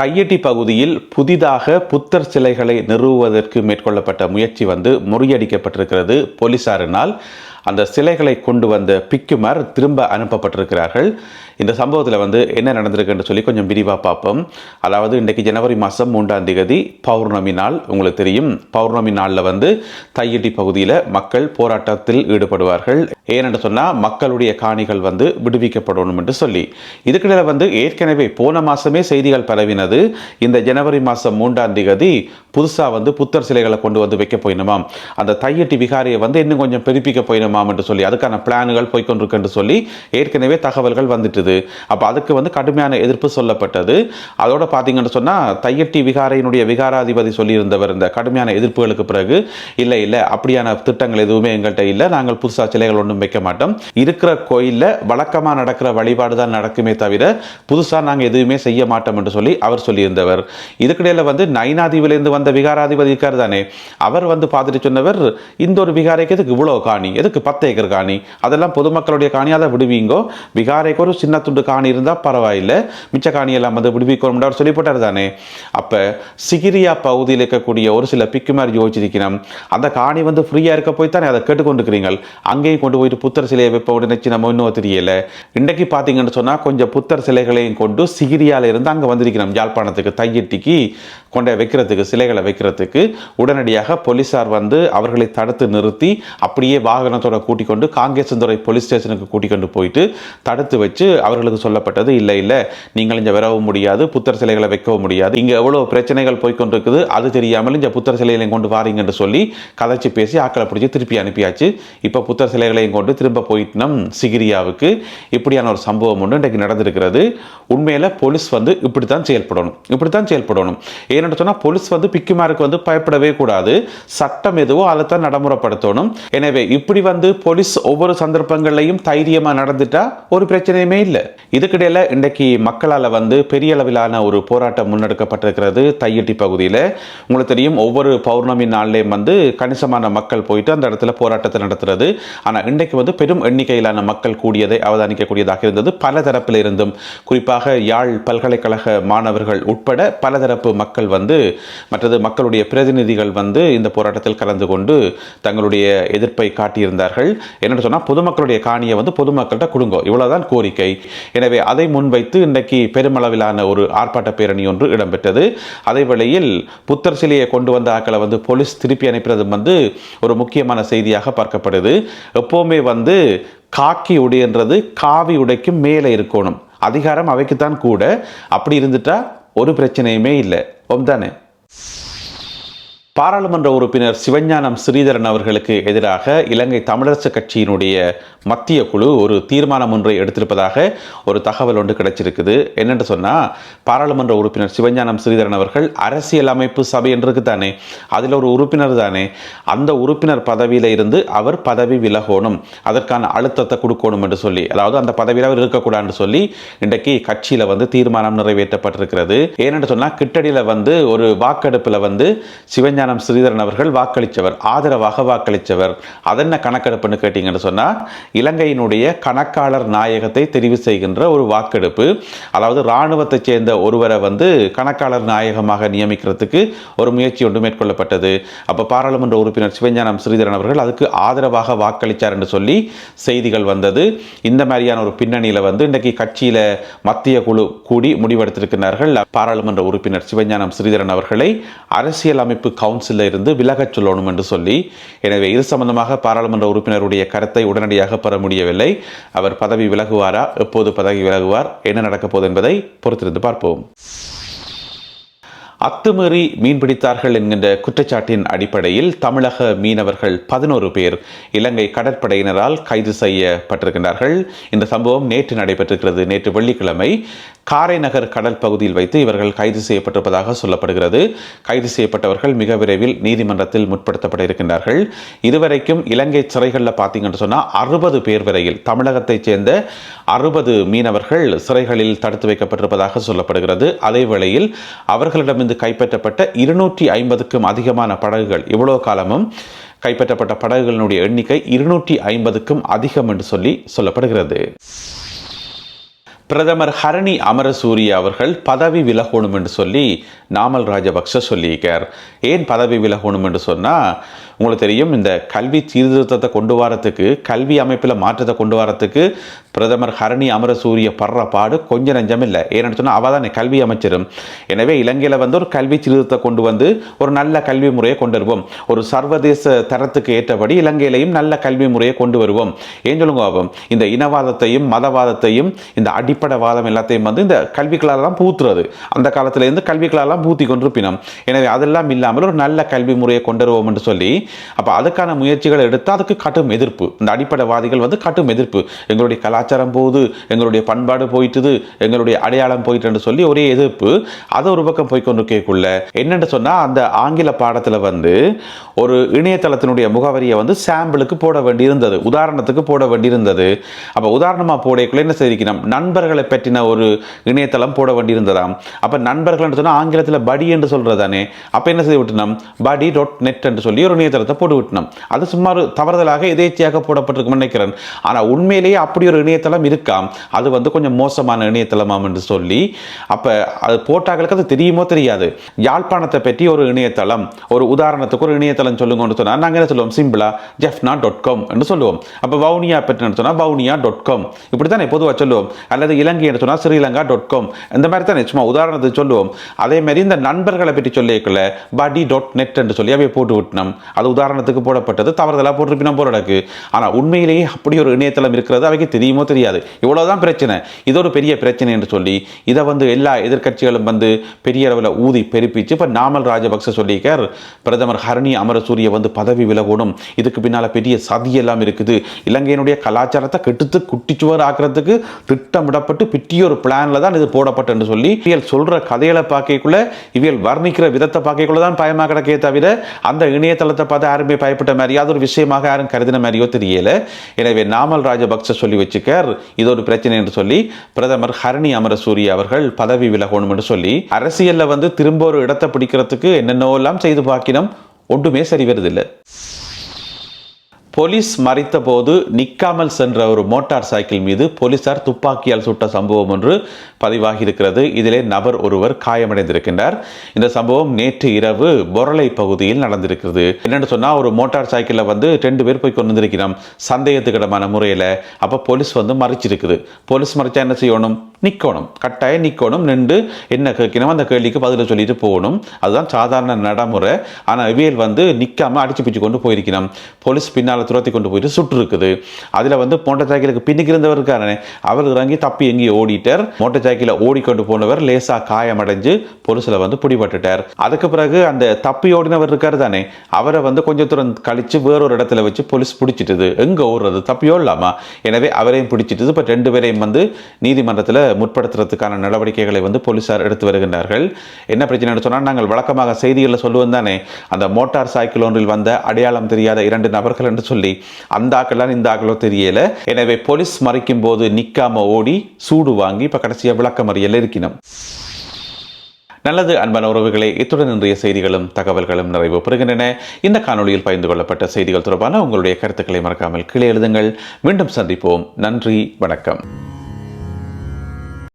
கையெட்டி பகுதியில் புதிதாக புத்தர் சிலைகளை நிறுவுவதற்கு மேற்கொள்ளப்பட்ட முயற்சி வந்து முறியடிக்கப்பட்டிருக்கிறது. போலீசாரினால் அந்த சிலைகளை கொண்டு வந்த பிக்குமார் திரும்ப அனுப்பப்பட்டிருக்கிறார்கள். இந்த சம்பவத்தில் வந்து என்ன நடந்திருக்குன்னு சொல்லி கொஞ்சம் விரிவாக பார்ப்போம். அதாவது இன்றைக்கு ஜனவரி மாதம் மூன்றாம் தேதி பௌர்ணமி நாள் உங்களுக்கு தெரியும். பௌர்ணமி நாளில் வந்து தையடி பகுதியில் மக்கள் போராட்டத்தில் ஈடுபடுவார்கள். ஏனென்று சொன்னால் மக்களுடைய காணிகள் வந்து விடுவிக்கப்படணும் என்று சொல்லி. இதுக்கிடையில் வந்து ஏற்கனவே போன மாதமே செய்திகள் பரவினது. இந்த ஜனவரி மாதம் மூன்றாம் தேதி புதுசாக வந்து புத்தர் சிலைகளை கொண்டு வந்து வைக்க போயினுமாம். அந்த தையட்டி விகாரியை வந்து இன்னும் கொஞ்சம் பெருப்பிக்க போயினுமாம் என்று சொல்லி அதுக்கான பிளான்கள் போய்க்கொண்டிருக்கு என்று சொல்லி ஏற்கனவே தகவல்கள் வந்துட்டுது. அப்போ அதுக்கு வந்து கடுமையான எதிர்ப்பு சொல்லப்பட்டது. அதோட பார்த்தீங்கன்னு சொன்னால் தையட்டி விகாரையினுடைய விகாராதிபதி சொல்லியிருந்தவர் இந்த கடுமையான எதிர்ப்புகளுக்கு பிறகு இல்லை இல்லை அப்படியான திட்டங்கள் எதுவுமே எங்கள்கிட்ட இல்லை. நாங்கள் புதுசாக சிலைகள் ஒன்றும் வைக்க மாட்டோம். இருக்கிற கோயிலில் வழக்கமாக நடக்கிற வழிபாடு தான் நடக்குமே தவிர புதுசாக நாங்கள் எதுவுமே செய்ய மாட்டோம் என்று சொல்லி அவர் சொல்லியிருந்தவர். இதுக்கிடையில் வந்து நைனாதீவிலேருந்து வந்த விகாராதிபதி இருக்கார் தானே? அவர் வந்து பார்த்துட்டு சொன்னவர் இந்த ஒரு விகாரைக்கு எதுக்கு இவ்வளோ காணி? எதுக்கு பத்து ஏக்கர் காணி? அதெல்லாம் பொதுமக்களுடைய காணி அதை விடுவீங்கோ? விகாரைக்கு ஒரு சின்ன துண்டு காணி இருந்தால் பரவாயில்லை. மிச்ச காணியெல்லாம் வந்து விடுவிக்கணும் அவர் சொல்லி போட்டார் தானே? அப்போ சிகிரியா பகுதியில் இருக்கக்கூடிய ஒரு சில பிக்குமார் யோசிச்சிருக்கணும். அந்த காணி வந்து ஃப்ரீயாக இருக்க போய் தானே அதை கேட்டுக்கொண்டுக்கிறீங்கள் அங்கேயும் கொண்டு போயிட்டு புத்தர் சிலையை வைப்ப உடனே நம்ம இன்னும் தெரியல. இன்றைக்கு பார்த்தீங்கன்னு சொன்னால் கொஞ்சம் புத்தர் சிலைகளையும் கொண்டு சிகிரியால இருந்து அங்கே வந்திருக்கிறோம். யாழ்ப்பாணத்துக்கு தையெட்டிக்கு கொண்ட வைக்கிறதுக்கு சிலைகள் வைக்கிறதுக்கு உடனடியாக போலீஸார் வந்து அவர்களை தடுத்து நிறுத்தி அப்படியே வாகனத்தோட கூட்டிக் கொண்டு காங்கேசந்துறை போலீஸ் ஸ்டேஷனுக்கு கூட்டிக் கொண்டு போயிட்டு தடுத்து வச்சு அவர்களுக்கு சொல்லப்பட்டது இல்லை இல்லை நீங்கள் இங்கே வரவும் முடியாது புத்தர் சிலைகளை வைக்கவும் முடியாது. இங்கே எவ்வளோ பிரச்சனைகள் போய்கொண்டிருக்குது அது தெரியாமல் இந்த புத்தர் சிலைகளையும் கொண்டு வாரீங்கன்னு சொல்லி கதைச்சு பேசி ஆக்களை பிடிச்சி திருப்பி அனுப்பியாச்சு. இப்போ புத்தர் சிலைகளையும் கொண்டு திரும்ப போயிட்டோம் சிகிரியாவுக்கு. இப்படியான ஒரு சம்பவம் ஒன்று இன்றைக்கு நடந்திருக்கிறது. உண்மையில் போலீஸ் வந்து இப்படி தான் செயல்படணும் இப்படி தான் செயல்படணும். ஏன்னு சொன்னால் போலீஸ் வந்து பிக்குமாருக்கு வந்து பயப்படவே கூடாது. சட்டம் எதுவோ அதை தான் நடைமுறைப்படுத்தணும். எனவே இப்படி வந்து போலீஸ் ஒவ்வொரு சந்தர்ப்பங்களையும் தைரியமாக நடந்துட்டா ஒரு பிரச்சனையுமே இல்லை. இதுக்கிடையில் இன்றைக்கு மக்களால் வந்து பெரிய அளவிலான ஒரு போராட்டம் முன்னெடுக்கப்பட்டிருக்கிறது தையட்டி பகுதியில். உங்களுக்கு தெரியும் ஒவ்வொரு பௌர்ணமி நாள்லேயும் வந்து கணிசமான மக்கள் போயிட்டு அந்த இடத்துல போராட்டத்தை நடத்துறது. ஆனால் இன்றைக்கு வந்து பெரும் எண்ணிக்கையிலான மக்கள் கூடியதை அவதானிக்கக்கூடியதாக இருந்தது. பல தரப்பில் இருந்தும் குறிப்பாக யாழ் பல்கலைக்கழக மாணவர்கள் உட்பட பலதரப்பு மக்கள் வந்து மற்றது மக்களுடைய பிரதிநிதிகள் வந்து இந்த போராட்டத்தில் கலந்து கொண்டு தங்களுடைய எதிர்ப்பை காட்டியிருந்தார்கள். என்னென்னு சொன்னால் பொதுமக்களுடைய காணியை வந்து பொதுமக்கள்கிட்ட கொடுங்கோ. இவ்வளோதான் கோரிக்கை. எனவே அதை முன்வைத்து இன்றைக்கு பெருமளவிலான ஒரு ஆர்ப்பாட்ட பேரணி ஒன்று இடம்பெற்றது. அதே வேளையில் புத்தர் சிலையை கொண்டு வந்த ஆக்களை வந்து போலீஸ் திருப்பி அனுப்பினது வந்து ஒரு முக்கியமான செய்தியாக பார்க்கப்படுது. எப்போவுமே வந்து காக்கி உடைன்றது காவி உடைக்கும் மேலே இருக்கணும். அதிகாரம் அவைக்குத்தான் கூட. அப்படி இருந்துட்டா ஒரு பிரச்சனையுமே இல்லை. ஒம் தானே. பாராளுமன்ற உறுப்பினர் சிவஞானம் ஸ்ரீதரன் அவர்களுக்கு எதிராக இலங்கை தமிழரசு கட்சியினுடைய மத்திய குழு ஒரு தீர்மானம் ஒன்றை எடுத்திருப்பதாக ஒரு தகவல் ஒன்று கிடைச்சிருக்குது. என்னென்று சொன்னால் பாராளுமன்ற உறுப்பினர் சிவஞானம் ஸ்ரீதரன் அவர்கள் அரசியல் அமைப்பு சபை என்று தானே அதில் ஒரு உறுப்பினர் தானே அந்த உறுப்பினர் பதவியில் இருந்து அவர் பதவி விலகணும் அதற்கான அழுத்தத்தை கொடுக்கணும் என்று சொல்லி அதாவது அந்த பதவியில் அவர் இருக்கக்கூடாதுன்னு சொல்லி இன்றைக்கு கட்சியில் வந்து தீர்மானம் நிறைவேற்றப்பட்டிருக்கிறது. ஏனென்று சொன்னால் கிட்டடியில் வந்து ஒரு வாக்கெடுப்பில் வந்து சிவஞானம் ஞானம் ஸ்ரீதரன் அவர்கள் வாக்களித்தவர் ஆதரவாக வாக்களித்தவர் அதென்ன கணக்கெடுப்புன்னு கேட்டிங்கன்னு சொன்னால் இலங்கையினுடைய கணக்காளர் நாயகத்தை தெரிவு செய்கின்ற ஒரு வாக்கெடுப்பு. அதாவது இராணுவத்தைச் சேர்ந்த ஒருவரை வந்து கணக்காளர் நாயகமாக நியமிக்கிறதுக்கு ஒரு முயற்சி ஒன்று மேற்கொள்ளப்பட்டது. அப்போ பாராளுமன்ற உறுப்பினர் சிவஞானம் ஸ்ரீதரன் அவர்கள் அதுக்கு ஆதரவாக வாக்களித்தார் என்று சொல்லி செய்திகள் வந்தது. இந்த மாதிரியான ஒரு பின்னணியில் வந்து இன்றைக்கு கட்சியில் மத்திய குழு கூடி முடிவெடுத்திருக்கிறார்கள். பாராளுமன்ற உறுப்பினர் சிவஞானம் ஸ்ரீதரன் அவர்களை அரசியல் அமைப்பு கவுன்சிலில் இருந்து விலகச் சொல்லணும் என்று சொல்லி எனவே இது சம்பந்தமாக பாராளுமன்ற உறுப்பினருடைய கருத்தை உடனடியாக பெற முடியவில்லை. அவர் பதவி விலகுவாரா? எப்போது பதவி விலகுவார்? என்ன நடக்கப் போகுது என்பதை பொறுத்திருந்து பார்ப்போம். அத்துமீறி மீன்பிடித்தார்கள் என்கின்ற குற்றச்சாட்டின் அடிப்படையில் தமிழக மீனவர்கள் பதினோரு பேர் இலங்கை கடற்படையினரால் கைது செய்யப்பட்டிருக்கின்றார்கள். இந்த சம்பவம் நேற்று நடைபெற்றிருக்கிறது. நேற்று வெள்ளிக்கிழமை காரைநகர் கடல் பகுதியில் வைத்து இவர்கள் கைது செய்யப்பட்டிருப்பதாக சொல்லப்படுகிறது. கைது செய்யப்பட்டவர்கள் மிக விரைவில் நீதிமன்றத்தில் முற்படுத்தப்பட இருக்கின்றார்கள். இதுவரைக்கும் இலங்கை சிறைகளில் பார்த்தீங்கன்னு சொன்னால் அறுபது பேர் வரையில் தமிழகத்தைச் சேர்ந்த அறுபது மீனவர்கள் சிறைகளில் தடுத்து வைக்கப்பட்டிருப்பதாக சொல்லப்படுகிறது. அதே வேளையில் அவர்களிடமிருந்து கைப்பற்றப்பட்ட இருநூற்றி ஐம்பதுக்கும் அதிகமான படகுகள் இவ்வளோ காலமும் கைப்பற்றப்பட்ட படகுகளினுடைய எண்ணிக்கை இருநூற்றி ஐம்பதுக்கும் அதிகம் என்று சொல்லி சொல்லப்படுகிறது. பிரதமர் ஹரணி அமரசூரிய அவர்கள் பதவி விலகணும் என்று சொல்லி நாமல் ராஜபக்ச சொல்லியிருக்கார். ஏன் பதவி விலகணும் என்று சொன்னால் உங்களுக்கு தெரியும் இந்த கல்வி சீர்திருத்தத்தை கொண்டு வரத்துக்கு கல்வி அமைப்பில் மாற்றத்தை கொண்டு வரத்துக்கு பிரதமர் ஹரணி அமரசூரிய படுற பாடு கொஞ்சம் நெஞ்சம் இல்லை. ஏன்னு சொன்னால் அவள் தானே கல்வி அமைச்சரும். எனவே இலங்கையில் வந்து ஒரு கல்வி சீர்திருத்தத்தை கொண்டு வந்து ஒரு நல்ல கல்வி முறையை கொண்டு வருவோம். ஒரு சர்வதேச தரத்துக்கு ஏற்றபடி இலங்கையிலையும் நல்ல கல்வி முறையை கொண்டு வருவோம். ஏன் சொல்லுங்க ஆகும் இந்த இனவாதத்தையும் மதவாதத்தையும் இந்த அடிப்படை வாதம் எல்லாத்தையும் வந்து இந்த கல்விகளாலெல்லாம் பூத்துறது அந்த காலத்திலேருந்து கல்விகளாலெல்லாம் பூத்தி கொண்டிருப்பினோம். எனவே அதெல்லாம் இல்லாமல் ஒரு நல்ல கல்வி முறையை கொண்டு வருவோம் என்று சொல்லி அப்போ அதுக்கான முயற்சிகளை எடுத்தால் அதுக்கு கடும் எதிர்ப்பு. இந்த அடிப்படைவாதிகள் வந்து கடும் எதிர்ப்பு. எங்களுடைய கலாச்சாரம் போகுது எங்களுடைய பண்பாடு போயிட்டுது எங்களுடைய அடையாளம் போயிட்டுன்னு சொல்லி ஒரே எதிர்ப்பு. அதை ஒரு பக்கம் போய் கொண்டு கேட்குள்ள. என்னென்னு சொன்னால் அந்த ஆங்கில பாடத்தில் வந்து ஒரு இணையதளத்தினுடைய முகவரியை வந்து சாம்பிளுக்கு போட வேண்டியிருந்தது. உதாரணத்துக்கு போட வேண்டியிருந்தது. அப்போ உதாரணமாக போடக்குள்ள என்ன செய்திருக்கணும் நண்பர்களை பற்றின ஒரு இணையதளம் போட வேண்டியிருந்ததாம். அப்போ நண்பர்கள் சொன்னால் ஆங்கிலத்தில் படி என்று சொல்கிறதானே அப்போ என்ன செய்து விட்டணும் படி டாட் நெட் என்று சொல்லி ஒரு இணையதளத்தை போட்டு விட்டணும் அது சும்மா தவறுதலாக எதேச்சியாக போடப்பட்டிருக்கும் நினைக்கிறேன். ஆனால் உண்மையிலேயே அப்படி ஒரு இணையதளம் இருக்காம் அது வந்து கொஞ்சம் மோசமான இணையதளமாம் என்று சொல்லி அப்போ அது போட்டாக்களுக்கு அது தெரியுமோ தெரியாது. யாழ்ப்பாணத்தை பற்றி ஒரு இணையதளம் ஒரு உதாரணத்துக்கு ஒரு இணையதளம் சொல்லுங்கன்னு சொன்னால் நாங்கள் என்ன சொல்லுவோம்? சிம்பிளா ஜெஃப்னா டாட் காம் என்று சொல்லுவோம். அப்போ வவுனியா பற்றி சொன்னால் வவுனியா டாட் காம் இப்படி தானே பொதுவாக சொல்லுவோம். அல்லது இலங்கை என்று சொன்னால் ஸ்ரீலங்கா டாட் காம் இந்த மாதிரி தானே சும்மா உதாரணத்துக்கு சொல்லுவோம். அதே மாதிரி இந்த நண்பர்களை பற்றி சொல்லிக்கல படி டாட் நெட் என்று சொல்லி அவை போட்டு விட்டணும் அது உதாரணத்துக்கு போடப்பட்டது. தவறுதலாக போட்டிருப்பினா நடக்கு. ஆனால் உண்மையிலேயே அப்படி ஒரு இணையதளம் இருக்கிறது அவைக்கு தெரியுமோ தெரியாது. இவ்வளோதான் பிரச்சனை. இது ஒரு பெரிய பிரச்சனை என்று சொல்லி இதை வந்து எல்லா எதிர்க்கட்சிகளும் வந்து பெரிய அளவில் ஊதி பெருப்பிச்சு இப்போ நாமல் ராஜபக்ச சொல்லியிருக்கார். பிரதமர் ஹரணி அமரசூரிய வந்து பதவி விலகணும். இதுக்கு பின்னால் பெரிய சதி எல்லாம் இருக்குது. இலங்கையினுடைய கலாச்சாரத்தை கெடுத்து குட்டிச்சுவர் ஆக்கிறதுக்கு திட்டமிடப்பட்டு பெரிய ஒரு பிளானில் தான் இது போடப்பட்டு சொல்லி இவியல் சொல்கிற கதைகளை பார்க்கக்குள்ள இவியல் வர்ணிக்கிற விதத்தை பார்க்கக்குள்ள தான் பயமாக கிடக்கே தவிர அந்த இணையதளத்தை பார்த்து யாருமே பயப்பட்ட மாதிரியோ அது ஒரு விஷயமாக யாரும் கருதின மாதிரியோ தெரியல. எனவே நாமல் ராஜபக்ச சொல்லி வச்சுக்கார் இது ஒரு பிரச்சனை என்று சொல்லி பிரதமர் ஹரணி அமரசூரி அவர்கள் பதவி விலகணும் என்று சொல்லி அரசியலில் வந்து திரும்ப ஒரு இடத்தை பிடிக்கிறதுக்கு என்னென்னோ எல்லாம் செய்து பார்க்கினோம் ஒன்றுமே சரி வருதில்லை. போலீஸ் மறைத்தபோது நிற்காமல் சென்ற ஒரு மோட்டார் சைக்கிள் மீது போலீசார் துப்பாக்கியால் சுட்ட சம்பவம் ஒன்று பதிவாகி இருக்கிறது இதிலே நபர் ஒருவர் காயமடைந்திருக்கின்றார். இந்த சம்பவம் நேற்று இரவு பொரளை பகுதியில் நடந்திருக்கிறது. என்னென்னு சொன்னால் ஒரு மோட்டார் சைக்கிளில் வந்து ரெண்டு பேர் போய் கொண்டு வந்திருக்கிறோம் சந்தேகத்துக்கிடமான முறையில். அப்போ போலீஸ் வந்து மறைச்சிருக்குது. போலீஸ் மறைச்சா என்ன செய்யணும்? நிற்கணும் கட்டாயம் நிற்கணும் நின்று என்ன கேட்கணும்? அந்த கேள்விக்கு பதில் சொல்லிட்டு போகணும். அதுதான் சாதாரண நடைமுறை. ஆனால் இவியல் வந்து நிற்காமல் அடிச்சு பிடிச்சு கொண்டு போயிருக்கணும் போலீஸ் பின்னால் துரத்தி கொண்டு போயிட்டு சுட்டு இருக்குது. அதில் வந்து மோட்டார் சைக்கிளுக்கு பின்னுக்கு இருந்தவர் அவர் இறங்கி தப்பி எங்கேயும் ஓடிட்டார். மோட்டார் சைக்கிளை ஓடிக்கொண்டு போனவர் லேசா காயமடைஞ்சு பொலிசில் வந்து பிடிபட்டுட்டார். அதுக்கு பிறகு அந்த தப்பி ஓடினவர் இருக்காரு தானே அவரை வந்து கொஞ்சம் தூரம் கழிச்சு வேறொரு இடத்துல வச்சு போலீஸ் பிடிச்சிட்டுது. எங்கே ஓடுறது தப்பியோ இல்லாமா? எனவே அவரையும் பிடிச்சிட்டுது. இப்போ ரெண்டு பேரையும் வந்து நீதிமன்றத்தில் முற்படுத்துறதுக்கான நடவடிக்கைகளை வந்து போலீஸார் எடுத்து வருகின்றார்கள். என்ன பிரச்சனைன்னு சொன்னால் நாங்கள் வழக்கமாக செய்திகளில் சொல்லுவோம் தானே அந்த மோட்டார் சைக்கிள் ஒன்றில் வந்த அடையாளம் தெரியாத இரண்டு நபர்கள் என்று சொல்லி அந்த ஆக்கெல்லாம் இந்த ஆக்களோ தெரியல. எனவே போலீஸ் மறைக்கும் போது நிற்காம ஓடி சூடு வாங்கி இப்போ கடைசியாக விளக்கமறியல் இருக்கணும். நல்லது அன்பான உறவுகளே இத்துடன் இன்றைய செய்திகளும் தகவல்களும் நிறைவு பெறுகின்றன. இந்த காணொளியில் பகிர்ந்து கொள்ளப்பட்ட செய்திகள் தொடர்பான உங்களுடைய கருத்துக்களை மறக்காமல் கீழே எழுதுங்கள். மீண்டும் சந்திப்போம். நன்றி வணக்கம்.